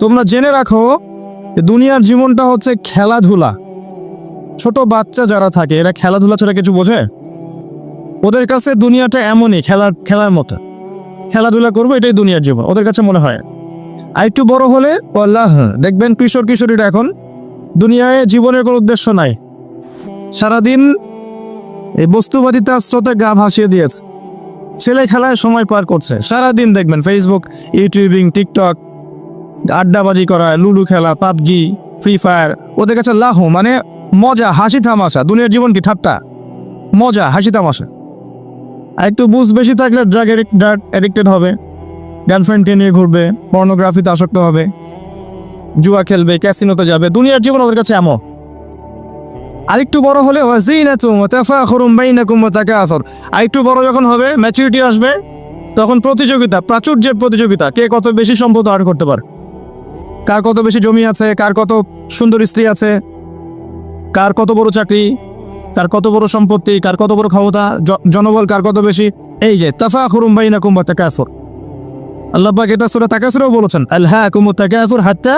তোমরা জেনে রাখো দুনিয়ার জীবনটা হচ্ছে খেলাধুলা। ছোট বাচ্চা যারা থাকে, এরা খেলাধুলা ছাড়া কিছু বোঝে? ওদের কাছে দুনিয়াটা এমনই, খেলার খেলার মতো। খেলাধুলা করব, এটাই দুনিয়ার জীবন, ওদের কাছে মনে হয়। আর একটু বড় হলে আল্লাহ দেখবেন কিশোর কিশোরীরা এখন দুনিয়ায় জীবনের কোনো উদ্দেশ্য নাই। সারাদিন এই বস্তুবাদিতা স্রোতে গা ভাসিয়ে দিয়েছে। ছেলে খেলায় সময় পার করছে। সারাদিন দেখবেন ফেসবুক ইউটিউবিং টিকটক আড্ডাবাজি করা, লুডো খেলা, পাবজি ফ্রি ফায়ার ওদের কাছে লাহো মানে মজা, হাসি তামাশা, দুনিয়ার জীবন কি ঠাট্টা? মজা, হাসি তামাশা। আর একটু বুঝ বেশি থাকলে ড্রাগ ড্রাগ অ্যাডিক্টেড হবে। গার্লফ্রেন্ডকে নিয়ে ঘুরবে পর্নোগ্রাফিতে আসক্ত হবে। জুয়া খেলবে ক্যাসিনোতে যাবে, দুনিয়ার জীবন ওদের কাছে এমন। আরেকটু বড় হলে আরেকটু বড় যখন হবে ম্যাচুরিটি আসবে, তখন প্রতিযোগিতা, প্রাচুর্যের প্রতিযোগিতা, কে কত বেশি সম্পদ আর্ন করতে পারে। কার কত বেশি জমি আছে, কার কত সুন্দর স্ত্রী আছে, কার কত বড় চাকরি, কার কত বড় সম্পত্তি, কার কত বড় ক্ষমতা জনবল কার কত বেশি, এই যে তাফা তাফাখুরুম বাইনাকুম ওয়া তাকাসুর। আল্লাহ পাক এটা সূরা তাকাসুরেও বলেছেন, আলহাকুম তাকাসুর হাত্তা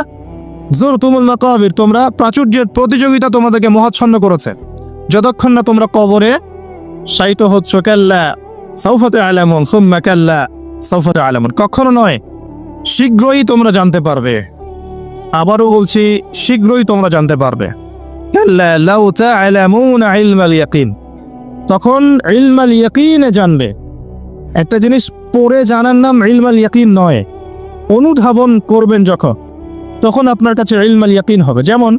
জোর তুমুল না মাকাবির, তোমরা প্রাচুর্যের প্রতিযোগিতা তোমাদেরকে মহাচ্ছন্ন করেছে। যতক্ষণ না তোমরা কবরে শায়িত হচ্ছ, কাল্লা সৌফতে আলামুন সুম্মা কাল্লা সৌফতে আলামুন কখনো নয়, শীঘ্রই তোমরা জানতে পারবে। আবারও বলছি, শীঘ্রই তোমরা জানতে পারবে। তখন ইলমাল ইয়াকিনে জানবে। একটা জিনিস পড়ে জানার নাম ইলমাল ইয়াকিন নয়, অনুধাবন করবেন যখন। তখন আপনার কাছে ইলমাল ইয়াকিন হবে। যেমন,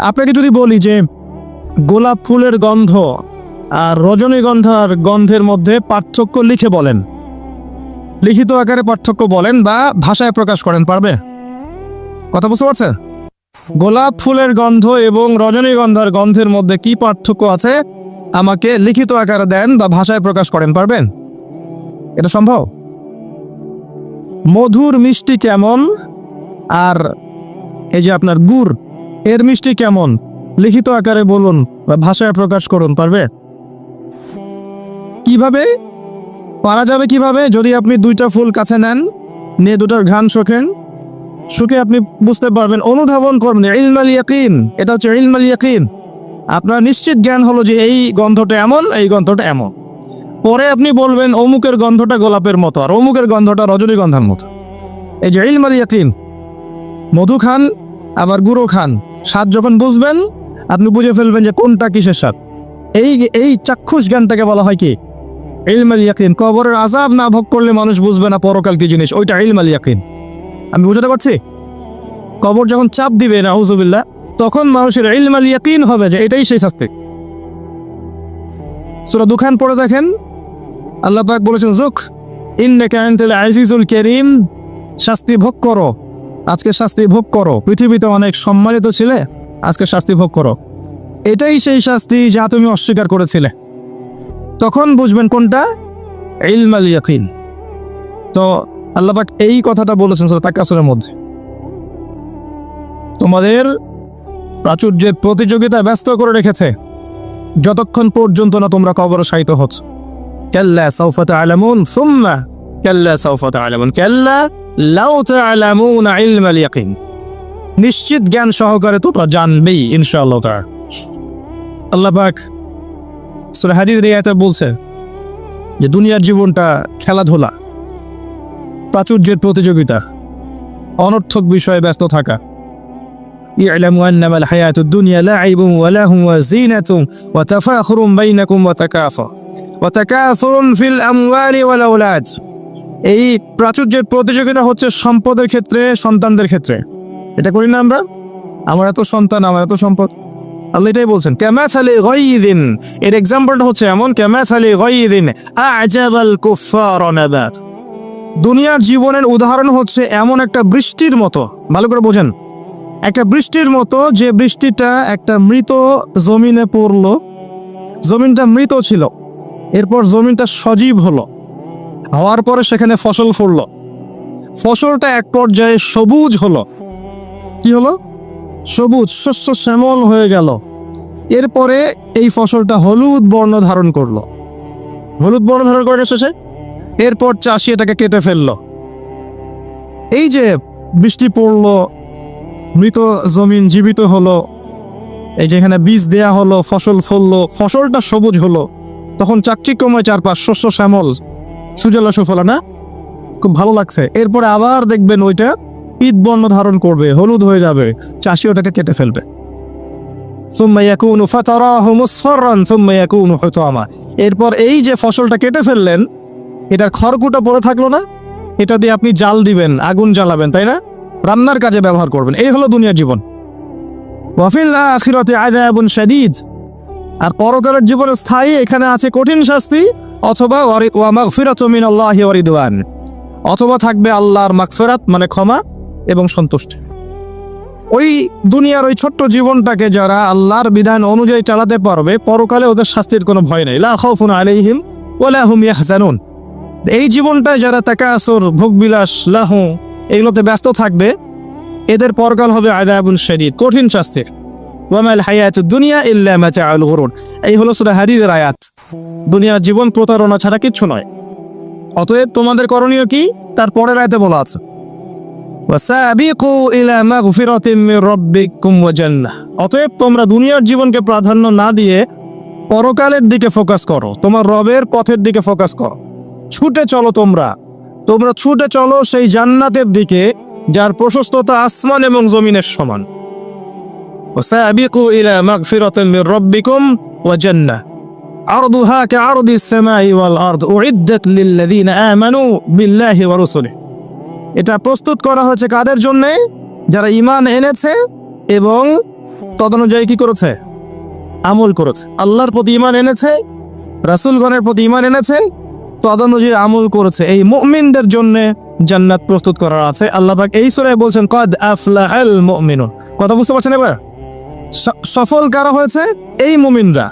আপনাকে যদি বলি যে, গোলাপ ফুলের গন্ধ আর রজনীগন্ধার গন্ধের মধ্যে পার্থক্য লিখে বলেন। লিখিত আকারে পার্থক্য বলেন বা ভাষায় প্রকাশ করেন, পারবে? কথা বুঝতে পারছেন? গোলাপ ফুলের গন্ধ এবং রজনীগন্ধার গন্ধের মধ্যে কি পার্থক্য আছে? আমাকে লিখিত আকারে দেন বা ভাষায় প্রকাশ করেন, পারবেন? এটা সম্ভব? মধুর মিষ্টি কেমন? আর এই যে আপনার গুড়, এর মিষ্টি কেমন? লিখিত আকারে বলুন বা ভাষায় প্রকাশ করুন পারবে কীভাবে? পারা যাবে কীভাবে? যদি আপনি দুইটা ফুল কাছে নেন, নিয়ে দুটার ঘ্রাণ শোকেন শুকে আপনি বুঝতে পারবেন, অনুধাবন করবেন, ইলমাল ইয়াকিন, এটা হচ্ছে ইলমাল ইয়াকিন। আপনার নিশ্চিত জ্ঞান হলো যে এই গন্ধটা এমন, এই গন্ধটা এমন। পরে আপনি বলবেন, অমুকের গন্ধটা গোলাপের মতো, আর অমুকের গন্ধটা রজনীগন্ধার মতো। এই যে ইলমাল ইয়াকিন, মধু খান, আবার গুঁড়ো খান, স্বাদ যখন বুঝবেন, আপনি বুঝে ফেলবেন যে কোনটা কিসের স্বাদ। এই এই চাক্ষুষ জ্ঞানটাকে বলা হয় কি? ইলমাল ইয়াকিন, কবরের আজাব না ভোগ করলে মানুষ বুঝবে না পরকাল কি জিনিস, ওইটা ইলমাল ইয়াকিন। আমি বুঝাতে পারছি? কবর যখন চাপ দিবে, নাউজুবিল্লাহ, তখন মানুষের ইলমাল ইয়াকিন হবে যে এটাই সেই শাস্তি। সূরা দুখান পড়ে দেখেন, আল্লাহ পাক বলেছেন, জুক, ইন্নাকা আনতাল আজিজুল করিম, শাস্তি ভোগ করো। আজকে শাস্তি ভোগ করো। পৃথিবীতে অনেক সম্মানিত ছিলে, আজকে শাস্তি ভোগ করো। এটাই সেই শাস্তি যা তুমি অস্বীকার করেছিলে। তখন বুঝবেন কোনটা? ইলমাল ইয়াকিন। তো আল্লাপাক এই কথাটা বলেছেন সূরা তাকাসুরের মধ্যে। তোমাদের প্রাচুর্যের প্রতিযোগিতা ব্যস্ত করে রেখেছে। যতক্ষণ পর্যন্ত না তোমরা কবর সাহিত হচ্ছ। কাল্লা সাউফা তা'লামুন সুম্মা কাল্লা সাউফা তা'লামুন কাল্লা নিশ্চিত জ্ঞান সহকারে তোমরা জানবেই, ইনশাআল্লাহ তাআলা। আল্লাহ পাক সূরা রিয়াতে বলছে যে, দুনিয়ার জীবনটা খেলাধুলা প্রাচুর্যের প্রতিযোগিতা অনর্থক বিষয়ে ব্যস্ত থাকা اعلموا انما الحياه الدنيا لعب ولهو وزينه وتفاخر بينكم وتكاثر وتكاثر في الاموال والاولاد এই প্রাচুর্যের প্রতিযোগিতা হচ্ছে সম্পদের ক্ষেত্রে সন্তানদের ক্ষেত্রে এটা করি না আমরা আমার এত সন্তান আমার এত সম্পদ আল্লাহ এটাই বলছেন ক্যামাথালি গয়দিন এর এক্সাম্পলটা হচ্ছে এমন ক্যামাথালি গয়দিন আজাবাল কুফার নাবাত দুনিয়ার জীবনের উদাহরণ হচ্ছে এমন একটা বৃষ্টির মতো। ভালো করে বোঝেন। একটা বৃষ্টির মতো যে বৃষ্টিটা একটা মৃত জমিনে পড়ল। জমিনটা মৃত ছিল। এরপর জমিনটা সজীব হলো। হওয়ার পরে সেখানে ফসল ফললো ফসলটা এক পর্যায়ে সবুজ হলো। কি হলো? সবুজ, শস্য শ্যামল হয়ে গেল। এরপরে এই ফসলটা হলুদ বর্ণ ধারণ করল। হলুদ বর্ণ ধারণ করে শেষে এরপর চাষি এটাকে কেটে ফেলল। এই যে বৃষ্টি পড়ল, মৃত জমিন জীবিত হলো, এই যেখানে বীজ দেয়া হলো, ফসল ফললো, ফসলটা সবুজ হলো, তখন চাকচিক্যময় চারপাশ, শস্য, শ্যামল, সুজলা, সুফলা, না? খুব ভালো লাগছে। এরপরে আবার দেখবেন ওইটা পিত বর্ণ ধারণ করবে, হলুদ হয়ে যাবে, চাষি ওটাকে কেটে ফেলবে। এরপর এই যে ফসলটা কেটে ফেললেন এটার খড়কুটা পড়ে থাকল না, এটা দিয়ে আপনি জাল দিবেন, আগুন জ্বালাবেন, তাই না? রান্নার কাজে ব্যবহার করবেন, এই হলো দুনিয়ার জীবন। শাদীদ। আর পরকালের জীবনে স্থায়ী এখানে আছে কঠিন শাস্তি, অথবা রিদওয়ান। অথবা থাকবে আল্লাহর মাগফিরাত মানে ক্ষমা এবং সন্তুষ্টি। ওই দুনিয়ার ওই ছোট্ট জীবনটাকে যারা আল্লাহর বিধান অনুযায়ী চালাতে পারবে, পরকালে ওদের শাস্তির কোনো ভয় নেই। লা খাউফুন আলাইহিম এই জীবনটায় যারা তাকাসর, ভোগবিলাস, লাহ এইগুলোতে ব্যস্ত থাকবে, এদের পরকাল হবে আদাবুল শরীর কঠিন শাস্তির। ওয়ামাল হায়াত দুনিয়া ইল্লা মাচা আল হরুন এই হলো সুরা হাদিদের আয়াত। দুনিয়ার জীবন প্রতারণা ছাড়া কিচ্ছু নয়। অতএব তোমাদের করণীয় কি? তার পরের আয়তে বলা আছে। অতএব তোমরা দুনিয়ার জীবনকে প্রাধান্য না দিয়ে পরকালের দিকে ফোকাস করো। তোমার রবের পথের দিকে ফোকাস করো। ছুটে চলো তোমরা তোমরা ছুটে চলো সেই জান্নাতের দিকে যার প্রশস্ততা আসমান এবং জমিনের সমান وسابقوا إلى مغفرة من ربكم وجنة عرضها كعرض السماء والأرض أعدت للذين آمنوا بالله ورسله এটা প্রস্তুত করা হয়েছে কাদের জন্য যারা ইমান এনেছে এবং তদনুযায়ী কি করেছে আমল করেছে আল্লাহর প্রতি ইমান এনেছে রাসূলগণের প্রতি ইমান এনেছে তদনুযায়ী আমল করেছে। এই মুমিনদের জন্য জান্নাত প্রস্তুত করা আছে। আল্লাহ পাক এই সূরায় বলছেন, কদ আফলাহাল মুমিনুন। কথা বুঝতে পারছেন এবার? সফল কারা হয়েছে? এই মুমিনরা।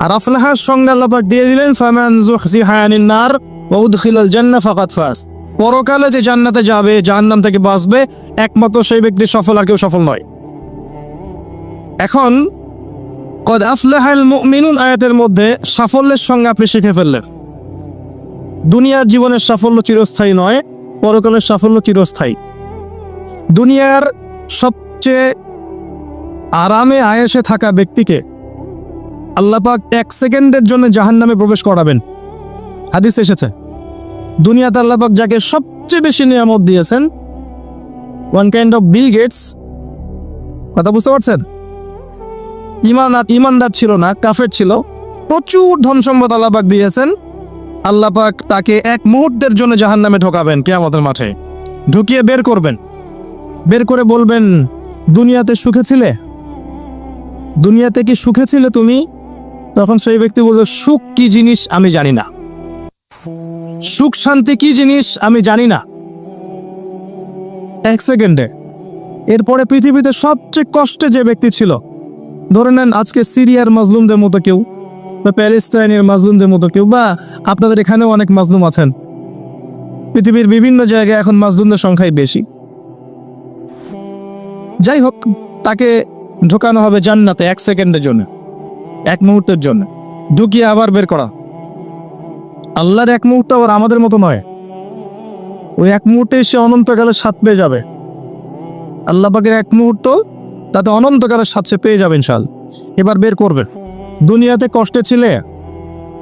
আর আফলাহার সঙ্গে আল্লাহ পাক দিয়ে দিলেন, ফামান যুহজিহা আনিন নার ওয়া উদখিলাল জান্নাহ ফাকাদ ফাজ। পরকালে যে জান্নাতে যাবে, জাহান্নাম থেকে বাঁচবে, একমাত্র সেই ব্যক্তি সফল আর কেউ সফল নয়। এখন, কদ আফলাহাল মুমিনুন আয়াতের মধ্যে সাফল্যের সঙ্গে আপনি শিখে ফেললেন। দুনিয়ার জীবনের সাফল্য চিরস্থায়ী নয়, পরকালের সাফল্য চিরস্থায়ী। দুনিয়ার সবচেয়ে আরামে আয়েসে থাকা ব্যক্তিকে আল্লাপাক এক সেকেন্ডের জন্য জাহান্নামে প্রবেশ করাবেন। হাদিস এসেছে। দুনিয়াতে আল্লাপাক যাকে সবচেয়ে বেশি নিয়ামত দিয়েছেন one kind of Bill Gates কথা বুঝতে পারছেন? ইমান ইমানদার ছিল না, কাফের ছিল। প্রচুর ধন সম্পদ আল্লাপাক দিয়েছেন। আল্লাপাক তাকে এক মুহূর্তের জন্য জাহান্নামে ঢোকাবেন কেয়ামতের মাঠে। ঢুকিয়ে বের করবেন। বের করে বলবেন, দুনিয়াতে সুখে ছিলে? দুনিয়াতে কি সুখে ছিলে তুমি? তখন সেই ব্যক্তি বলবে, সুখ কি জিনিস আমি জানি না। সুখ শান্তি কি জিনিস আমি জানি না। এক সেকেন্ডে। এরপরে পৃথিবীতে সবচেয়ে কষ্টে যে ব্যক্তি ছিল, ধরে নেন আজকে সিরিয়ার মাজলুমদের মতো কেউ বা প্যালেস্টাইনের মাজলুমদের মতো কেউ বা আপনাদের এখানেও অনেক মাজলুম আছেন। পৃথিবীর বিভিন্ন জায়গায় এখন মাজলুমদের সংখ্যাই বেশি। যাই হোক, তাকে ঢোকানো হবে জান্নাতে এক সেকেন্ডের জন্য, এক মুহূর্তের জন্য। ঢুকিয়ে আবার বের করা। আল্লাহর এক মুহূর্ত আবার আমাদের মতো নয়। ওই এক মুহূর্তে সে অনন্তকালের স্বাদ পেয়ে যাবে। আল্লাহ পাকের এক মুহূর্ত তাতে অনন্তকালের স্বাদ সে পেয়ে যাবে ইনশাল এবার বের করবে দুনিয়াতে কষ্টে ছিলে?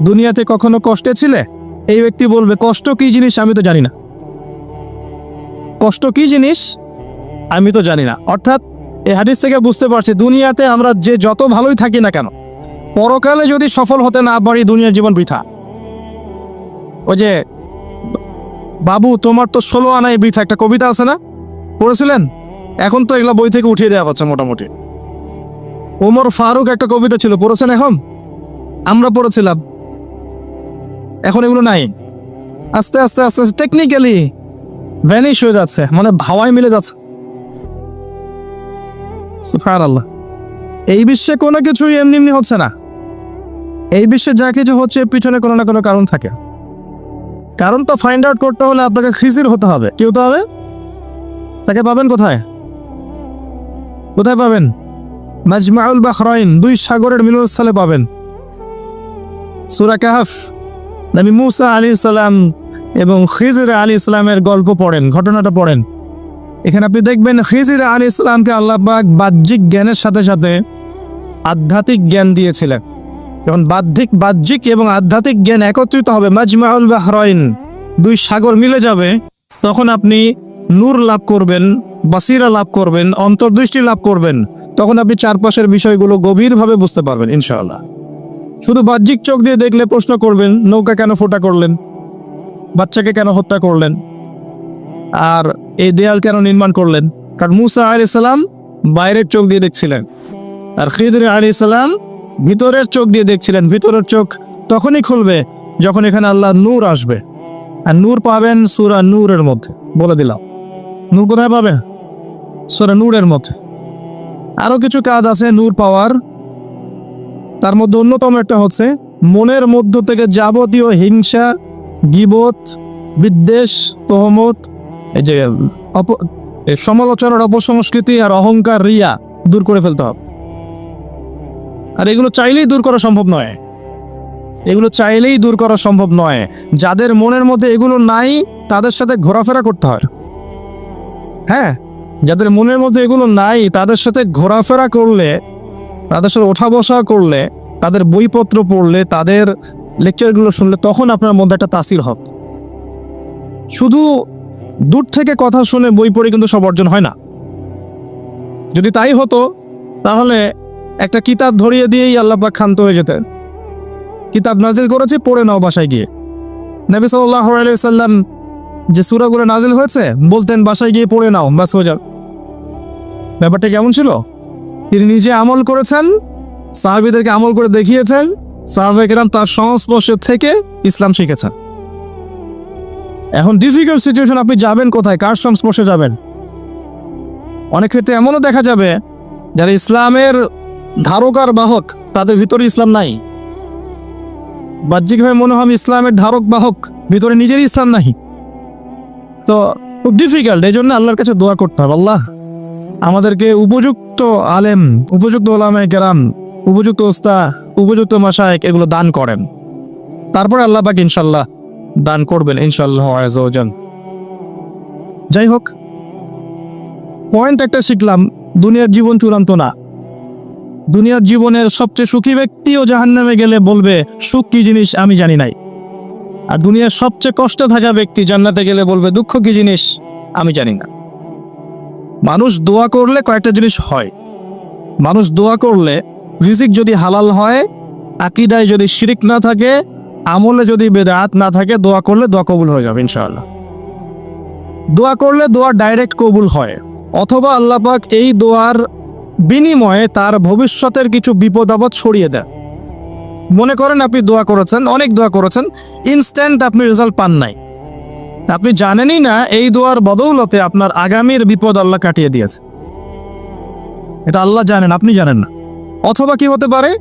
দুনিয়াতে কখনো কষ্টে ছিলে? এই ব্যক্তি বলবে, কষ্ট কি জিনিস আমি তো জানি না। কষ্ট কি জিনিস আমি তো জানি না। অর্থাৎ এ হাদিস থেকে বুঝতে পারছি, দুনিয়াতে আমরা যে যত ভালোই থাকি না কেন, পরকালে যদি সফল হতে না পারি, দুনিয়ার জীবন বৃথা। ওই যে, বাবু, তোমার তো ষোলো আনাই বৃথা, একটা কবিতা আছে না? পড়েছিলেন? এখন তো এগুলো বই থেকে উঠিয়ে দেওয়া হচ্ছে মোটামুটি। ওমর ফারুক একটা কবিতা ছিল, পড়েছেন এখন? আমরা পড়েছিলাম। এখন এগুলো নাই। আস্তে আস্তে আস্তে আস্তে টেকনিক্যালি ভ্যানিশ হয়ে যাচ্ছে মানে হাওয়ায় মিলে যাচ্ছে। আল্লাহ এই বিশ্বে কোনো কিছুই এমনি এমনি হচ্ছে না। এই বিশ্বে যা কিছু হচ্ছে পিছনে কোনো না কোনো কারণ থাকে। কারণ তো ফাইন্ড আউট করতে হলে আপনাকে খিজির হতে হবে। কি হতে হবে? তাকে পাবেন কোথায়? কোথায় পাবেন? মাজমাউল বাহরাইন দুই সাগরের মিলনস্থলে পাবেন। সুরা কাহাফ, নবী মুসা আলী ইসলাম এবং খিজর আলী ইসলামের গল্প পড়েন, ঘটনাটা পড়েন। এখানে আপনি দেখবেন খিজির আলী ইসলামকে আল্লাহ পাক বাহ্যিক জ্ঞানের সাথে সাথে আধ্যাত্মিক জ্ঞান দিয়েছিলেন। যখন বাহ্যিক বাহ্যিক এবং আধ্যাত্মিক জ্ঞান একত্রিত হবে, মাজমাউল বাহরাইন দুই সাগর মিলে যাবে, তখন আপনি নূর লাভ করবেন বাসিরা লাভ করবেন, অন্তর্দৃষ্টি লাভ করবেন, তখন আপনি চারপাশের বিষয়গুলো গভীরভাবে বুঝতে পারবেন, ইনশাআল্লাহ। শুধু বাহ্যিক চোখ দিয়ে দেখলে প্রশ্ন করবেন, নৌকা কেন ফোটা করলেন? বাচ্চাকে কেন হত্যা করলেন? আর এই দেয়াল কেন নির্মাণ করলেন? কারণ মুসা আলি বাইরের চোখ দিয়ে দেখছিলেন, আর খিদর আলী ভিতরের চোখ দিয়ে দেখছিলেন। ভিতরের চোখ তখনই খুলবে যখন এখানে আল্লাহ নূর আসবে। আর নূর পাবেন সুরা নূরের মধ্যে। বলে দিলাম। নূর কোথায় পাবে সুরা নূরের মধ্যে। আরও কিছু কাজ আছে, নূর পাওয়ার। তার মধ্যে অন্যতম একটা হচ্ছে, মনের মধ্য থেকে যাবতীয় হিংসা, গিবত, বিদ্বেষ, তহমত, এই যে অপ- সমালোচনার অপসংস্কৃতি আর অহংকার, রিয়া দূর করে ফেলতে হবে। আর এগুলো চাইলেই দূর করা সম্ভব নয়। এগুলো চাইলেই দূর করা সম্ভব নয়। যাদের মনের মধ্যে এগুলো নাই, তাদের সাথে ঘোরাফেরা করতে হয়। হ্যাঁ? যাদের মনের মধ্যে এগুলো নাই, তাদের সাথে ঘোরাফেরা করলে, তাদের সাথে ওঠা বসা করলে, তাদের বইপত্র পড়লে, তাদের লেকচারগুলো শুনলে তখন আপনার মধ্যে একটা তাসির হবে। শুধু দূর থেকে কথা শুনে বই পড়ে কিন্তু সব অর্জন হয় না। যদি তাই হতো, তাহলে একটা কিতাব ধরিয়ে দিয়েই আল্লাপাক ক্ষান্ত হয়ে যেতেন। কিতাব নাজিল করেছে, পড়ে নাও বাসায় গিয়ে। নবী সাল্লাহ সাল্লাম যে সুরাগুলো নাজিল হয়েছে, বলতেন বাসায় গিয়ে পড়ে নাও বাস হয়ে ব্যাপারটা কেমন ছিল? তিনি নিজে আমল করেছেন, সাহাবিদেরকে আমল করে দেখিয়েছেন সাহাবেকেরাম তার সংস্পর্শ থেকে ইসলাম শিখেছেন। এখন ডিফিকাল্ট সিচুয়েশন আপনি যাবেন কোথায়? কার সংস্পর্শে যাবেন? অনেক ক্ষেত্রে এমনও দেখা যাবে, যারা ইসলামের ধারকার বাহক, তাদের ভিতরে ইসলাম নাই। বাহ্যিকভাবে মনে হয় ইসলামের ধারক বাহক, ভিতরে নিজেরই ইসলাম নাই। তো খুব ডিফিকাল্ট এই জন্য আল্লাহর কাছে দোয়া করতে হবে। আল্লাহ, আমাদেরকে উপযুক্ত আলেম, উপযুক্ত ওলামে কেরাম, উপযুক্ত ওস্তা উপযুক্ত মাসায়েক এগুলো দান করেন। তারপরে আল্লাহ পাক ইনশাল্লাহ দান করবেন ইনশাল্লাহ আজান যাই হোক পয়েন্ট একটা শিখলাম, দুনিয়ার জীবন চূড়ান্ত না। দুনিয়ার জীবনের সবচেয়ে সুখী ব্যক্তিও জাহান্নামে গেলে বলবে, সুখ কি জিনিস আমি জানি নাই। আর দুনিয়ার সবচেয়ে কষ্টে থাকা ব্যক্তি জান্নাতে গেলে বলবে, দুঃখ কি জিনিস? আমি জানি না। মানুষ দোয়া করলে কয়েকটা জিনিস হয়। মানুষ দোয়া করলে রিজিক যদি হালাল হয়, আকিদায় যদি শিরিক না থাকে, আমলে যদি বেদাত না থাকে, দোয়া করলে দোয়া কবুল হয়ে যাবে ইনশাআল্লাহ। দোয়া করলে দোয়া ডাইরেক্ট কবুল হয়। অথবা আল্লাহ পাক এই দোয়ার বিনিময়ে তার ভবিষ্যতের কিছু বিপদ আপদ সরিয়ে দেয় মনে করেন আপনি দোয়া করেছেন, অনেক দোয়া করেছেন ইনস্ট্যান্ট আপনি রেজাল্ট পান নাই। আপনি জানেনই না, এই দোয়ার বদৌলতে আপনার আগামীর বিপদ আল্লাহ কাটিয়ে দিয়েছে। এটা আল্লাহ জানেন, আপনি জানেন না। অথবা কি হতে পারে?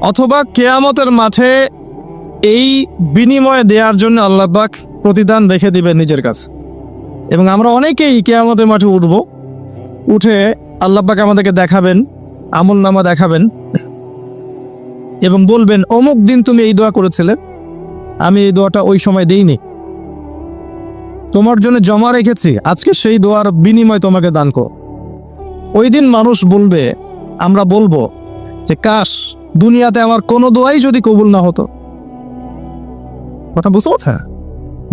অথবা কেয়ামতের মাঠে এই বিনিময় দেওয়ার জন্য আল্লাহ পাক প্রতিদান রেখে দিবেন নিজের কাছে। এবং আমরা অনেকেই কেয়ামতের মাঠে উঠব, উঠে আল্লাহ পাক আমাদেরকে দেখাবেন আমল নামা দেখাবেন। এবং বলবেন, অমুক দিন তুমি এই দোয়া করেছিলে। আমি এই দোয়াটা ওই সময় দেইনি। তোমার জন্য জমা রেখেছি। আজকে সেই দোয়ার বিনিময় তোমাকে দান কর ওই দিন মানুষ বলবে, আমরা বলব যে, কাশ, দুনিয়াতে আমার কোনো দোয়াই যদি কবুল না হতো। কথা বুঝতে পারছে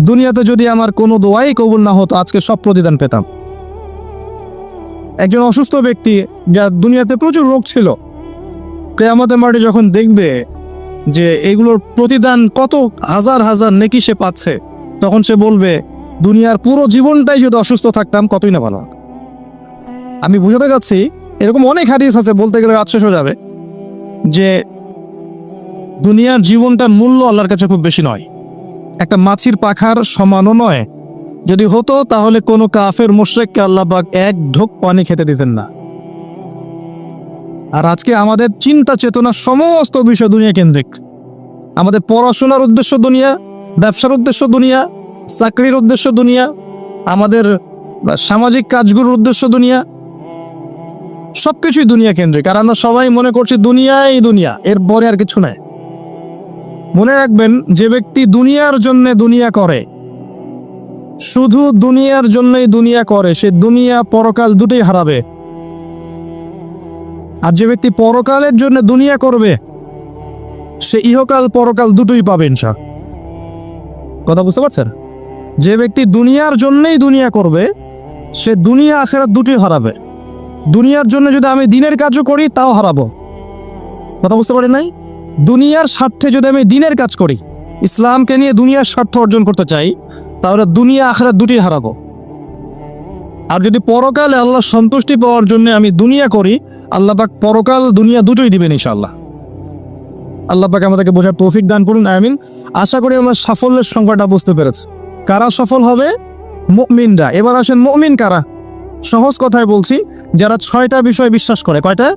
দুনিয়াতে যদি আমার কোনো দোয়াই কবুল না হতো, আজকে সব প্রতিদান পেতাম। একজন অসুস্থ ব্যক্তি, যার দুনিয়াতে প্রচুর রোগ ছিল কেয়ামতের মাঠে যখন দেখবে যে এগুলোর প্রতিদান কত হাজার হাজার নেকি সে পাচ্ছে, তখন সে বলবে, দুনিয়ার পুরো জীবনটাই যদি অসুস্থ থাকতাম, কতই না ভালো আমি বুঝাতে যাচ্ছি এরকম অনেক হাদিস আছে, বলতে গেলে রাত শেষ হয়ে যাবে, যে দুনিয়ার জীবনটার মূল্য আল্লাহর কাছে খুব বেশি নয়। একটা মাছির পাখার সমানও নয়। যদি হতো, তাহলে কোনো কাফের, মোশরেককে আল্লাহ পাক এক ঢোক পানি খেতে দিতেন না। আর আজকে আমাদের চিন্তা চেতনা সমস্ত বিষয় দুনিয়া কেন্দ্রিক। আমাদের পড়াশোনার উদ্দেশ্য দুনিয়া, ব্যবসার উদ্দেশ্য দুনিয়া, চাকরির উদ্দেশ্য দুনিয়া, আমাদের সামাজিক কাজগুলোর উদ্দেশ্য দুনিয়া, সবকিছুই দুনিয়া কেন্দ্রিক। আর আমরা সবাই মনে করছি দুনিয়াই দুনিয়া এর পরে আর কিছু নাই। মনে রাখবেন, যে ব্যক্তি দুনিয়ার জন্য দুনিয়া করে, শুধু দুনিয়ার জন্যই দুনিয়া করে, সে দুনিয়া পরকাল দুটোই হারাবে। আর যে ব্যক্তি পরকালের জন্য দুনিয়া করবে, সে ইহকাল পরকাল দুটোই পাবে ইনশা। কথা বুঝতে পারছেন? যে ব্যক্তি দুনিয়ার জন্যই দুনিয়া করবে, সে দুনিয়া আখেরাত দুটোই হারাবে। দুনিয়ার জন্য যদি আমি দিনের কাজও করি, তাও হারাবো। কথা বুঝতে পারি নাই? দুনিয়ার স্বার্থে যদি আমি দিনের কাজ করি, ইসলামকে নিয়ে দুনিয়ার স্বার্থ অর্জন করতে চাই, তাহলে দুনিয়া আখেরাত দুটি হারাবো। আর যদি পরকালে আল্লাহ সন্তুষ্টি পাওয়ার জন্য আমি দুনিয়া করি আল্লাহ পাক পরকাল, দুনিয়া দুটোই দিবেন ইনশাআল্লাহ। আল্লাহ পাক আমাদেরকে বোঝার তৌফিক দান করুন, আমিন। আশা করি আমরা সাফল্যের সংখ্যাটা বুঝতে পেরেছি। কারা সফল হবে? মুমিনরা। এবার আসেন মুমিন কারা? সহজ কথায় বলছি, যারা ছয়টা বিষয় বিশ্বাস করে, কয়টা?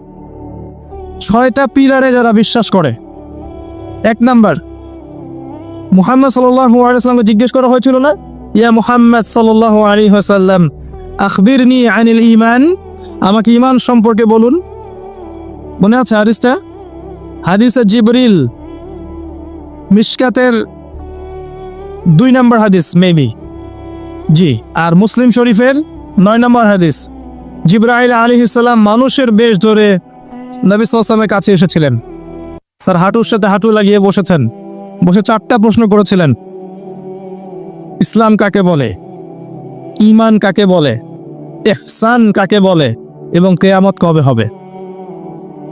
ছয়টা পিলারে যারা বিশ্বাস করে। এক নাম্বার, মুহাম্মদ আলাইসাল্লামকে জিজ্ঞেস করা হয়েছিল না? ইয়া মুহাম্মদ সাল্লাহ আলী আখবির নি আনিল ইমান আমাকে ইমান সম্পর্কে বলুন। মনে আছে হাদিসটা? হাদিসে জিবরিল, মিশকাতের দুই নম্বর হাদিস, মেবি। জি, আর মুসলিম শরীফের নয় নম্বর হাদিস। জিব্রাইল আলী ইসলাম মানুষের বেশ ধরে নবী সাল্লামের কাছে এসেছিলেন। তার হাঁটুর সাথে হাঁটু লাগিয়ে বসেছেন। বসে চারটা প্রশ্ন করেছিলেন। ইসলাম কাকে বলে? ইমান কাকে বলে? এহসান কাকে বলে? এবং কেয়ামত কবে হবে?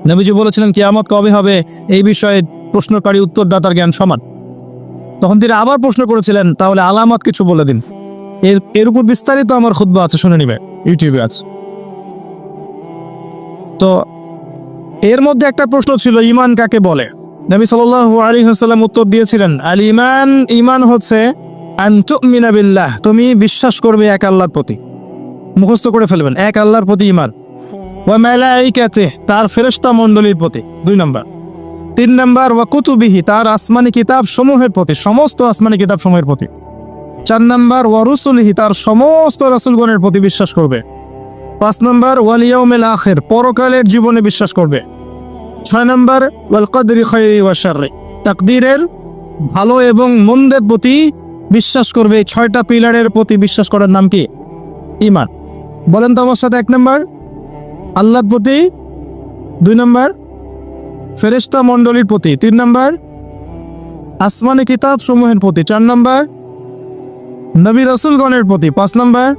নবীজি বলেছিলেন কেয়ামত কবে হবে? এই বিষয়ে প্রশ্নকারী উত্তরদাতার জ্ঞান সমান। তখন তিনি আবার প্রশ্ন করেছিলেন তাহলে আলামত কিছু বলে দিন। এর এর উপর বিস্তারিত আমার খুদ্া আছে শুনে নিবে। ইউটিউবে আছে। তো এর মধ্যে একটা প্রশ্ন ছিল ইমান কাকে বলে? নবী সাল্লাল্লাহু আলাইহি ওয়াসাল্লাম উত্তর দিয়েছিলেন আল ইমান ইমান হচ্ছে তুমি বিশ্বাস করবে এক আল্লাহর প্রতি। মুখস্থ করে ফেলবেন এক আল্লাহর প্রতি ইমান। ওয়া তার ফেরেশতা মণ্ডলীর প্রতি। দুই নম্বর। তিন নম্বর, ওয়া কুতুবিহি, তার আসমানি কিতাব সমূহের প্রতি, সমস্ত আসমানি কিতাব সমূহের প্রতি। চার নম্বর, ওয়া রুসুলিহি, তার সমস্ত রাসূলগণের প্রতি বিশ্বাস করবে। পাঁচ নম্বর, ওয়াল ইয়াউমিল আখির, পরকালের জীবনে বিশ্বাস করবে। ছয় নম্বর, ওয়াল কদরি খৈরি তাকদীরের ভালো এবং মন্দের প্রতি বিশ্বাস করবে। ছয়টা পিলারের প্রতি বিশ্বাস করার নাম কি? ইমান বলেন তো আমার সাথে এক নম্বর। আল্লাহর প্রতি, দুই নম্বর, ফেরেশতা মণ্ডলীর প্রতি, তিন নম্বর, আসমানি কিতাব সমূহের প্রতি, চার নম্বর, নবী রসুলগণের প্রতি, পাঁচ নম্বর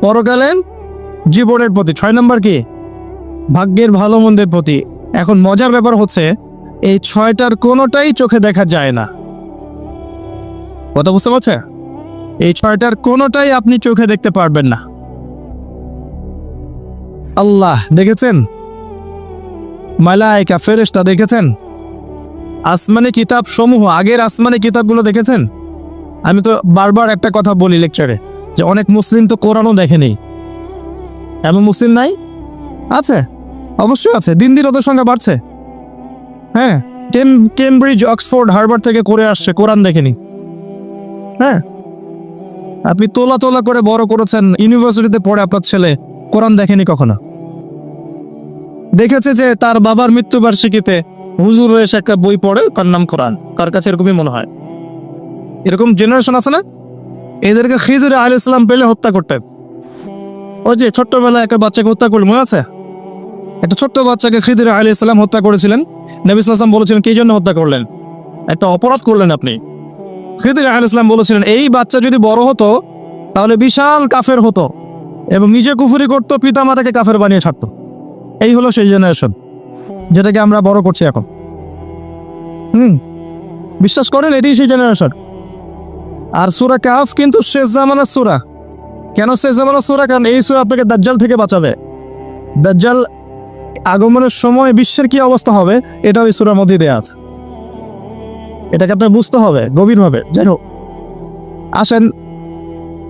পরকালের জীবনের প্রতি, ছয় নম্বর কি? ভাগ্যের ভালো মন্দের প্রতি। এখন মজার ব্যাপার হচ্ছে, এই ছয়টার কোনোটাই চোখে দেখা যায় না। কথা বুঝতে পারছে এই ছয়টার কোনোটাই আপনি চোখে দেখতে পারবেন না। আল্লাহ দেখেছেন? মালাইকা ফেরেশতা দেখেছেন? আসমানি কিতাব সমূহ, আগের আসমানি কিতাবগুলো দেখেছেন? আমি তো বারবার একটা কথা বলি লেকচারে যে অনেক মুসলিম তো কোরআনও দেখেনি। এমন মুসলিম নাই? আছে, অবশ্যই আছে, দিন দিন ওদের সংখ্যা বাড়ছে। হ্যাঁ কেম, কেমব্রিজ, অক্সফোর্ড, হার্ভার্ড থেকে করে আসছে, কোরআন দেখেনি। হ্যাঁ আপনি তোলা তোলা করে বড় করেছেন, ইউনিভার্সিটিতে পড়ে আপনার ছেলে। কোরআন দেখেনি কখনো? দেখেছে যে তার বাবার মৃত্যুবার্ষিকীতে হুজুর এসে একটা বই পড়ে, তার নাম কোরআন। কার কাছে এরকমই মনে হয়? এরকম জেনারেশন আছে না? এদেরকে খিজুর আল ইসলাম পেলে হত্যা করতেন। ওই যে ছোট্টবেলায় একটা বাচ্চাকে হত্যা করল, মনে আছে? একটা ছোট্ট বাচ্চাকে খিদির আলী ইসলাম হত্যা করেছিলেন। নবী ইসলাম বলেছিলেন, কি জন্য হত্যা করলেন? একটা অপরাধ করলেন আপনি। খিদির আলী ইসলাম বলেছিলেন, এই বাচ্চা যদি বড় হতো, তাহলে বিশাল কাফের হতো। এবং নিজে কুফুরি করতো পিতা মাতাকে কাফের বানিয়ে ছাড়তো। এই হলো সেই জেনারেশন যেটাকে আমরা বড় করছি এখন। হুম, বিশ্বাস করেন, এটাই সেই জেনারেশন আর সুরা কাফ কিন্তু শেষ জামানার সুরা। কেন শেষ জামানার সুরা? কারণ এই সুরা আপনাকে দাজ্জাল থেকে বাঁচাবে। দাজ্জাল আগমনের সময় বিশ্বের কি অবস্থা হবে এটা ওই সুরার মধ্যে দেয়া আছে। এটাকে আপনার বুঝতে হবে, গভীরভাবে। যাই হোক, আসেন,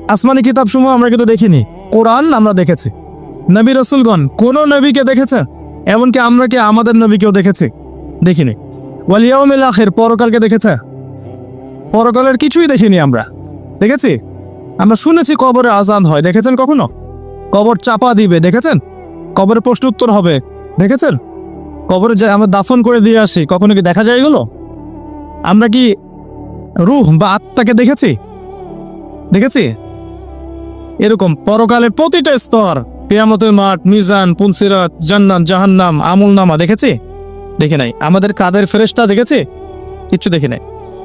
আসমানি কিতাব সমূহ আমরা কিন্তু দেখিনি। কোরআন আমরা দেখেছি। নবী রসুলগণ কোন নবীকে দেখেছে এমনকি আমরা কি আমাদের নবীকেও দেখেছি? দেখিনি। ওয়ালিয়াউমিল আখির, পরকালকে দেখেছে? পরকালের কিছুই দেখিনি আমরা। দেখেছি? আমরা শুনেছি কবরে আজান হয়। দেখেছেন কখনো? কবর চাপা দিবে। দেখেছেন? কবরে প্রশ্ন উত্তর হবে। দেখেছেন? কবরে যে আমরা দাফন করে দিয়ে আসি, কখনো কি দেখা যায় এগুলো? আমরা কি রুহ বা আত্মাকে দেখেছি? দেখেছি? এরকম পরকালের প্রতিটা স্তর, কেয়ামতের মাঠ, মিজান পুলসিরাত জান্নাত, জাহান্নাম আমুল নামা দেখেছি? দেখে নাই। আমাদের কাদের ফেরেশতা দেখেছি? কিচ্ছু দেখে নাই।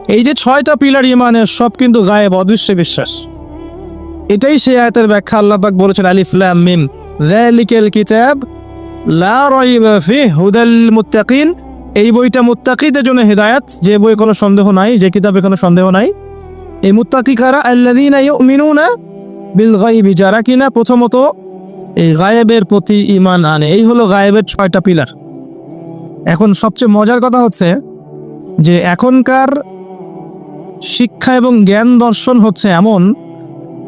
এই যে ছয়টা পিলার ইমানের, সব কিন্তু গায়েব, অদৃশ্য বিশ্বাস। এটাই সেই আয়াতের ব্যাখ্যা আল্লাহবাক বলেছেন, আলিফ, লাম, মিম। যালিকাল কিতাব লা হুদাল মুত্তাকিন। এই বইটা মুত্তাকিদের জন্য হেদায়াত। যে বই কোনো সন্দেহ নাই, যে কিতাবে কোনো সন্দেহ নাই। এই মুত্তাকি কারা? ইউমিনুনা বিল গায়বি যারা কিনা প্রথমত এই গায়েবের প্রতি ইমান আনে। এই হলো গায়েবের ছয়টা পিলার। এখন সবচেয়ে মজার কথা হচ্ছে যে এখনকার শিক্ষা এবং জ্ঞান দর্শন হচ্ছে এমন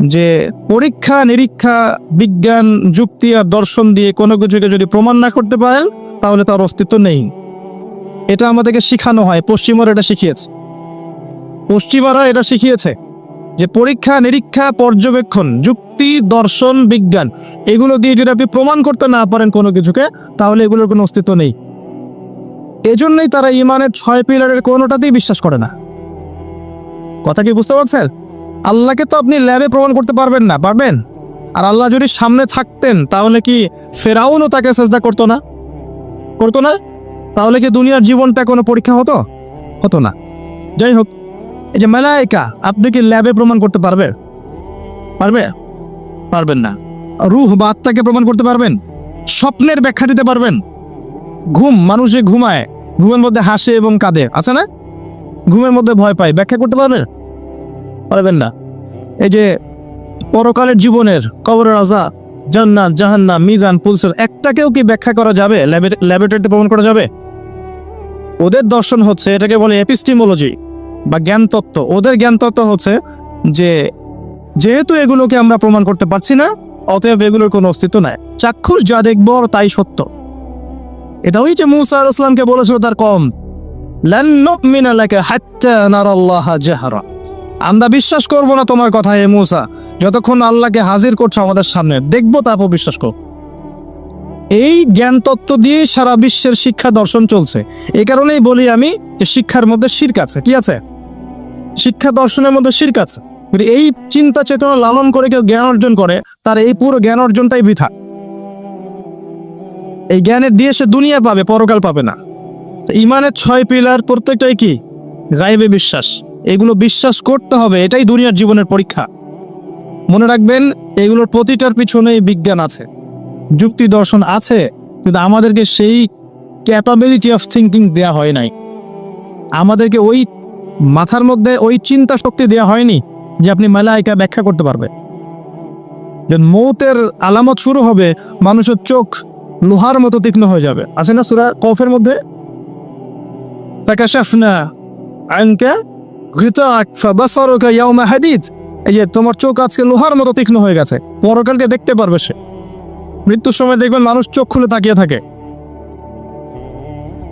যে পরীক্ষা, নিরীক্ষা, বিজ্ঞান, যুক্তি আর দর্শন দিয়ে কোনো কিছুকে যদি প্রমাণ না করতে পারেন, তাহলে তার অস্তিত্ব নেই। এটা আমাদেরকে শিখানো হয়। পশ্চিমরা এটা শিখিয়েছে। পশ্চিমারা এটা শিখিয়েছে। যে পরীক্ষা, নিরীক্ষা, পর্যবেক্ষণ, যুক্তি, দর্শন, বিজ্ঞান, এগুলো দিয়ে যদি আপনি প্রমাণ করতে না পারেন কোনো কিছুকে, তাহলে এগুলোর কোনো অস্তিত্ব নেই। এজন্যই তারা ইমানের ছয় পিলারের কোনোটাতেই বিশ্বাস করে না। কথা কি বুঝতে পারছেন? আল্লাহকে তো আপনি ল্যাবে প্রমাণ করতে পারবেন না, পারবেন? আর আল্লাহ যদি সামনে থাকতেন, তাহলে কি ফেরাউনও তাকে চেষ্টা করতো না? করতো না? তাহলে কি দুনিয়ার জীবনটা কোনো পরীক্ষা হতো? হতো না। যাই হোক এই যে মেলায়িকা আপনি কি ল্যাবে প্রমাণ করতে পারবে? পারবে? পারবেন না। রুহ বা আত্মাকে প্রমাণ করতে পারবেন? স্বপ্নের ব্যাখ্যা দিতে পারবেন? ঘুম, মানুষ যে ঘুমায়, ঘুমের মধ্যে হাসে এবং কাঁদে, আছে না? ঘুমের মধ্যে ভয় পায়, ব্যাখ্যা করতে পারবেন পারবেন না। এই যে পরকালের জীবনের কবর রাজা, জান্নাত জাহান্না মিজান, পুলসের একটাকেও কি ব্যাখ্যা করা যাবে? ল্যাবরেটরিতে প্রমাণ করা যাবে? ওদের দর্শন হচ্ছে, এটাকে বলে এপিস্টিমোলজি। বা জ্ঞান তত্ত্ব ওদের জ্ঞান তত্ত্ব হচ্ছে যে যেহেতু এগুলোকে আমরা প্রমাণ করতে পারছি না, অতএব এগুলোর কোনো অস্তিত্ব নাই। চাক্ষুষ যা দেখব তাই সত্য। এটা ওই যে মুসা আলাইহিস সালামকে বলেছিল তার কম। আমরা বিশ্বাস করব না তোমার কথা এ মুসা। যতক্ষণ আল্লাহকে হাজির করছ আমাদের সামনে, দেখব তারপর বিশ্বাস করব। এই জ্ঞান তত্ত্ব দিয়ে সারা বিশ্বের শিক্ষা দর্শন চলছে। এই কারণেই বলি আমি শিক্ষার মধ্যে শির্ক আছে। কি আছে? শিক্ষা দর্শনের মধ্যে শির্ক আছে। এই চিন্তা চেতনা লালন করে কেউ জ্ঞান অর্জন করে, তার এই পুরো জ্ঞান অর্জনটাই বৃথা। এই জ্ঞানের দিয়ে সে দুনিয়া পাবে, পরকাল পাবে না। ইমানের ছয় পিলার প্রত্যেকটাই কি? গায়েবে বিশ্বাস। এগুলো বিশ্বাস করতে হবে, এটাই দুনিয়ার জীবনের পরীক্ষা। মনে রাখবেন, এগুলোর প্রতিটার পিছনেই বিজ্ঞান আছে। যুক্তি দর্শন আছে, কিন্তু আমাদেরকে সেই ক্যাপাবিলিটি অফ থিঙ্কিং দেয়া হয় নাই। আমাদেরকে ওই মাথার মধ্যে ওই চিন্তা শক্তি দেয়া হয়নি যে আপনি মেলাইকা ব্যাখ্যা করতে পারবে। মৌতের আলামত শুরু হবে, মানুষের চোখ লোহার মতো তীক্ষ্ণ হয়ে যাবে। আছে না সুরা কফের মধ্যে? এই যে তোমার চোখ আজকে লোহার মতো তীক্ষ্ণ হয়ে গেছে, পরকালকে দেখতে পারবে সে। মৃত্যুর সময় দেখবেন মানুষ চোখ খুলে তাকিয়ে থাকে।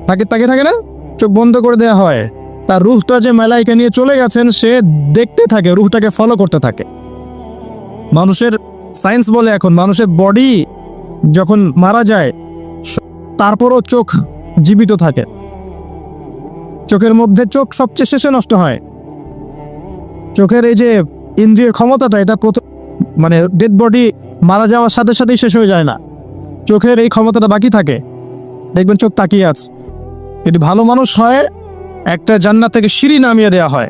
তাকে তাকিয়ে থাকে না? চোখ বন্ধ করে দেওয়া হয়। তার রুহটা যে মেলাইকে নিয়ে চলে গেছেন, সে দেখতে থাকে, রুহটাকে ফলো করতে থাকে। মানুষের সায়েন্স বলে এখন, মানুষের বডি যখন মারা যায়, তারপরও চোখ জীবিত থাকে। চোখের মধ্যে চোখ সবচেয়ে শেষে নষ্ট হয়। চোখের এই যে ইন্দ্রিয় ক্ষমতাটা, এটা প্রথম মানে ডেড বডি মারা যাওয়ার সাথে সাথেই শেষ হয়ে যায় না। চোখের এই ক্ষমতাটা বাকি থাকে। দেখবেন চোখ তাকিয়ে আছে। যদি ভালো মানুষ হয় একটা জান্নাত থেকে সিঁড়ি নামিয়ে দেওয়া হয়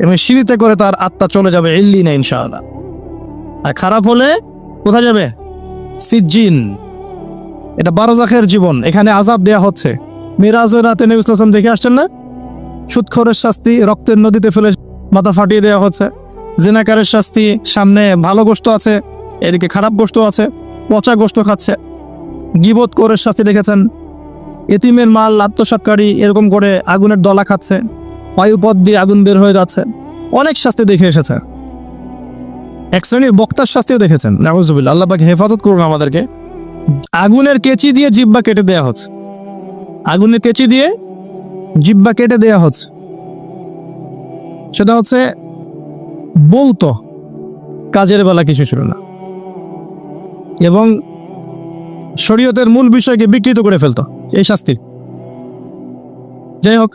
এবং সিঁড়িতে করে তার আত্মা চলে যাবে ইল্লি না ইনশাআল্লাহ। আর খারাপ হলে কোথায় যাবে? সিজ্জিন। এটা বারোজাখের জীবন। এখানে আজাব দেয়া হচ্ছে। মিরাজের রাতে নবী দেখে আসছেন না? সুৎখরের শাস্তি, রক্তের নদীতে ফেলে মাথা ফাটিয়ে দেওয়া হচ্ছে। জেনাকারের শাস্তি, সামনে ভালো গোস্ত আছে, এদিকে খারাপ গোস্ত আছে, পচা গোস্ত খাচ্ছে। গিবত করে শাস্তি দেখেছেন। এতিমের মাল আত্মসাৎকারী এরকম করে আগুনের দলা খাচ্ছে। বায়ুপথ দিয়ে আগুন বের হয়ে যাচ্ছে। অনেক শাস্তি দেখে এসেছে। এক শ্রেণির বক্তার শাস্তিও দেখেছেন। নাউজুবিল্লা আল্লাহ পাক হেফাজত করুন আমাদেরকে। আগুনের কেচি দিয়ে জিব্বা কেটে দেয়া হচ্ছে। আগুনের কেচি দিয়ে জিব্বা কেটে দেয়া হচ্ছে। সেটা হচ্ছে বলতো। কাজের বেলা কিছু ছিল না। এবং শরীয়তের মূল বিষয়কে বিকৃত করে ফেলতো, এই শাস্তি যাই হোক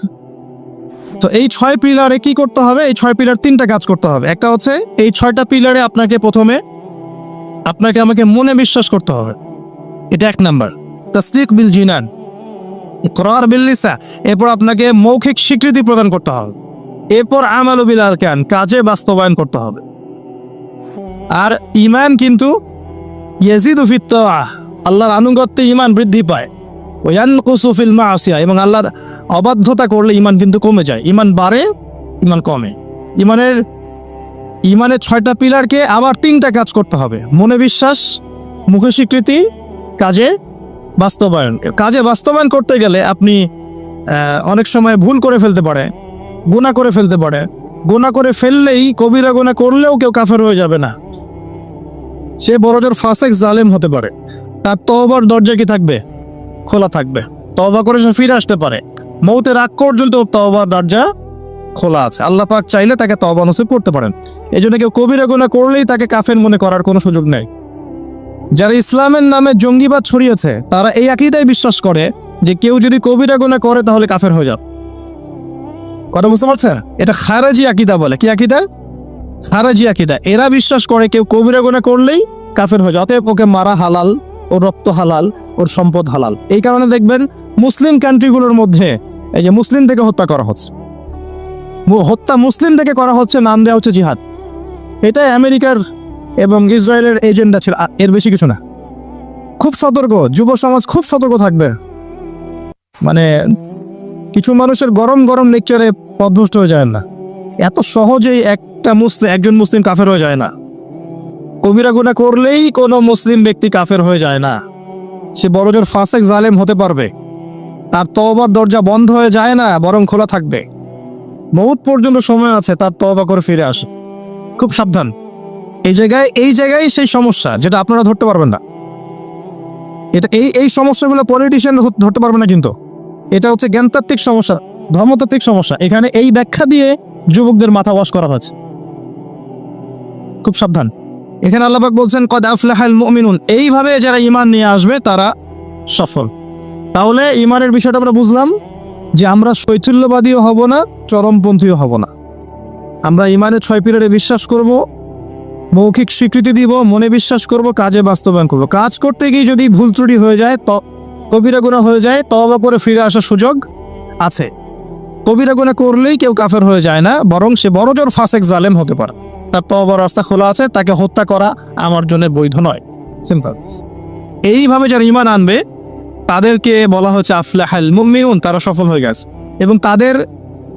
তো এই ছয় পিলারে কি করতে হবে? এই ছয় পিলার তিনটা কাজ করতে হবে। একটা হচ্ছে, এই ছয়টা পিলারে আপনাকে প্রথমে, আপনাকে আমাকে মনে বিশ্বাস করতে হবে। এটা এক নাম্বার। তাসদিক বিল জিনান, করার বিল লিসা, এরপর আপনাকে মৌখিক স্বীকৃতি প্রদান করতে হবে। এরপর আমাল বিল আরকান, কাজে বাস্তবায়ন করতে হবে। আর ইমান কিন্তু ইয়াজিদু ফিত আল্লাহর আনুগত্যে ইমান বৃদ্ধি পায়। ওয়ানকুসু ফিল মাসিয়া, এবং আল্লাহর অবাধ্যতা করলে ইমান কিন্তু কমে যায়। ইমান বাড়ে ইমান কমে। ইমানের ইমানের ছয়টা পিলারকে আবার তিনটা কাজ করতে হবে। মনে বিশ্বাস, মুখে স্বীকৃতি, কাজে বাস্তবায়ন। কাজে বাস্তবায়ন করতে গেলে আপনি অনেক সময় ভুল করে ফেলতে পারে গুণা করে ফেলতে পারে। গুণা করে ফেললেই কবিরা গুণা করলেও কেউ কাফের হয়ে যাবে না। সে বড়জোর ফাসেক জালেম হতে পারে। তার তহবার দরজা কি থাকবে? খোলা থাকবে। তওবা করে সে ফিরে আসতে পারে। মৌতের আগ পর্যন্ত তওবার দরজা খোলা আছে। আল্লাহ পাক চাইলে তাকে তওবা নসিব করতে পারেন। এই জন্য কেউ কবিরা গুণা করলেই তাকে কাফের মনে করার কোনো সুযোগ নেই। যারা ইসলামের নামে জঙ্গিবাদ ছড়িয়েছে, তারা এই আকিদায় বিশ্বাস করে যে কেউ যদি কবিরা গুণা করে, তাহলে কাফের হয়ে যাবে। কথা বুঝতে পারছেন? এটা খারাজি আকিদা বলে। কি আকিদা? খারাজি আকিদা। এরা বিশ্বাস করে কেউ কবিরা গুণা করলেই কাফের হয়ে যায় অতএব ওকে মারা হালাল ওর রক্ত হালাল, ওর সম্পদ হালাল। এই কারণে দেখবেন মুসলিম কান্ট্রিগুলোর মধ্যে এই যে মুসলিম থেকে হত্যা করা হচ্ছে। হত্যা মুসলিম থেকে করা হচ্ছে নাম দেওয়া হচ্ছে জিহাদ। এটাই আমেরিকার এবং ইসরায়েলের এজেন্ডা ছিল। এর বেশি কিছু না। খুব সতর্ক, যুব সমাজ খুব সতর্ক থাকবে। মানে কিছু মানুষের গরম গরম লেকচারে পদভষ্ট হয়ে যায় না। এত সহজেই একটা মুসলিম একজন মুসলিম কাফের হয়ে যায় না। কবিরা গুণা করলেই কোনো মুসলিম ব্যক্তি কাফের হয়ে যায় না। সে বড়জোর ফাসেক জালেম হতে পারবে। তার তওবার দরজা বন্ধ হয়ে যায় না, বরং খোলা থাকবে। বহুত পর্যন্ত সময় আছে, তার তওবা করে ফিরে আসে। খুব সাবধান। এই জায়গায় এই জায়গায় সেই সমস্যা, যেটা আপনারা ধরতে পারবেন না। এটা এই এই সমস্যাগুলো পলিটিশিয়ান ধরতে পারবে না কিন্তু। এটা হচ্ছে জ্ঞানতাত্ত্বিক সমস্যা, ধর্মতাত্ত্বিক সমস্যা। এখানে এই ব্যাখ্যা দিয়ে যুবকদের মাথা ওয়াশ করা হয়েছে। খুব সাবধান। এখানে আল্লাহবাক বলছেন, কদ আফলাহাল মুমিনুন। এইভাবে যারা ইমান নিয়ে আসবে, তারা সফল। তাহলে ইমানের বিষয়টা আমরা বুঝলাম যে আমরা শৈথিল্যবাদীও হব না, চরমপন্থীও হব না। আমরা ইমানের ছয় পিরিয়ডে বিশ্বাস করব, মৌখিক স্বীকৃতি দিব, মনে বিশ্বাস করব, কাজে বাস্তবায়ন করব। কাজ করতে গিয়ে যদি ভুল ত্রুটি হয়ে যায় কবিরা গুণা হয়ে যায় তবা করে ফিরে আসার সুযোগ আছে। কবিরা গুণা করলেই কেউ কাফের হয়ে যায় না, বরং সে বড়জোর ফাসেক জালেম হতে পারে। তার তবার রাস্তা খোলা আছে, তাকে হত্যা করা আমার জন্য বৈধ নয়। সিম্পল এইভাবে যারা ইমান আনবে, তাদেরকে বলা হচ্ছে আফলাহাল মুমিনুন, তারা সফল হয়ে গেছে। এবং তাদের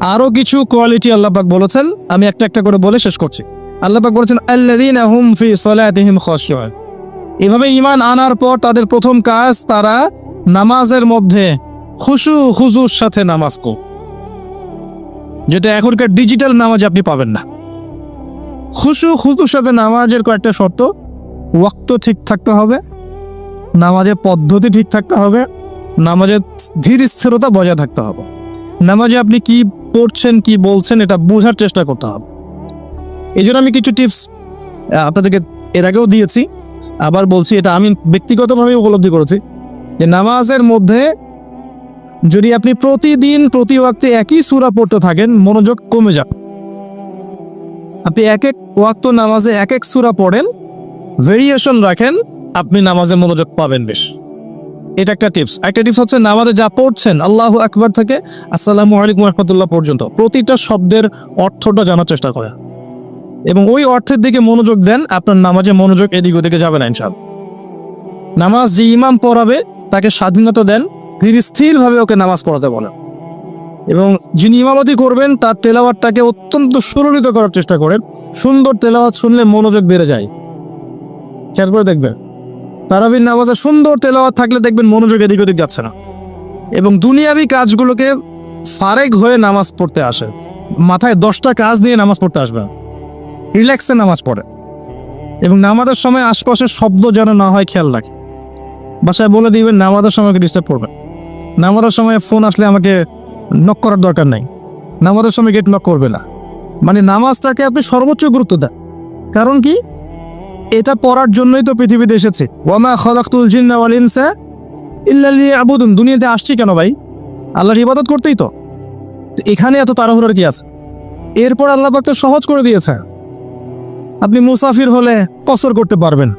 আরও কিছু কোয়ালিটি আল্লাপাক বলেছেন, আমি একটা একটা করে বলে শেষ করছি। আল্লাপাক বলেছেন, আল্লাযীনা হুম ফি এভাবে ইমান আনার পর তাদের প্রথম কাজ, তারা নামাজের মধ্যে খুশু খুজুর সাথে নামাজ কো। যেটা এখনকার ডিজিটাল নামাজ আপনি পাবেন না। খুশু খুজুর সাথে নামাজের কয়েকটা শর্ত। ওয়াক্ত ঠিক থাকতে হবে, নামাজের পদ্ধতি ঠিক থাকতে হবে, নামাজের ধীর স্থিরতা বজায় থাকতে হবে। নামাজে আপনি কি পড়ছেন, কি বলছেন, এটা বোঝার চেষ্টা করতে হবে। এই জন্য আমি কিছু টিপস আপনাদেরকে এর আগেও দিয়েছি, আবার বলছি, এটা আমি ব্যক্তিগতভাবে উপলব্ধি করেছি, যে নামাজের মধ্যে যদি আপনি প্রতিদিন, প্রতি ওয়াক্তে একই সূরা পড়তে থাকেন, মনোযোগ কমে যাবে। আপনি এক এক ওয়াক্ত নামাজে এক এক সুরা পড়েন ভেরিয়েশন রাখেন, আপনি নামাজে মনোযোগ পাবেন বেশ। এটা একটা টিপস একটা টিপস হচ্ছে নামাজে যা পড়ছেন, আল্লাহ আকবার থেকে আসসালামু আলাইকুম রহমতুল্লাহ পর্যন্ত, প্রতিটা শব্দের অর্থটা জানার চেষ্টা করে এবং ওই অর্থের দিকে মনোযোগ দেন, আপনার নামাজে মনোযোগ এদিক ওদিকে যাবে না ইনশাল নামাজ যে ইমাম পড়াবে, তাকে স্বাধীনতা দেন ধীর স্থিরভাবে ওকে নামাজ পড়াতে বলেন। এবং যিনি ইমামতি করবেন, তার তেলাওয়াতটাকে অত্যন্ত সুরলিত করার চেষ্টা করেন। সুন্দর তেলাওয়াত শুনলে মনোযোগ বেড়ে যায়। খেয়াল করে দেখবেন। তারাবির নামাজে সুন্দর তেলাওয়াত থাকলে দেখবেন মনোযোগ এদিক ওদিক যাচ্ছে না। এবং দুনিয়াবি কাজগুলোকে ফারেক হয়ে নামাজ পড়তে আসে। মাথায় দশটা কাজ নিয়ে নামাজ পড়তে আসবে। রিল্যাক্সে নামাজ পড়ে। এবং নামাজের সময় আশপাশের শব্দ যেন না হয় খেয়াল রাখে। বাসায় বলে দিবেন, নামাজের সময় ডিস্টার্ব করবে নামাজের সময় ফোন আসলে আমাকে নক করার দরকার নাই। নামাজের সময় গেট নক করবে না। মানে নামাজটাকে আপনি সর্বোচ্চ গুরুত্ব দেন। কারণ কি? এটা পড়ার জন্যই তো পৃথিবীতে এসেছে। ওয়ামা খলাকতুল জিন্না ওয়াল ইনসা ইল্লা লিয়াবুদুন। দুনিয়াতে আসছি কেন ভাই? আল্লাহর ইবাদত করতেই তো। এখানে এত তাড়াহুড়োর কি আছে? এরপর আল্লাহ পাক সহজ করে দিয়েছে। আপনি মুসাফির হলে কসর করতে পারবেন।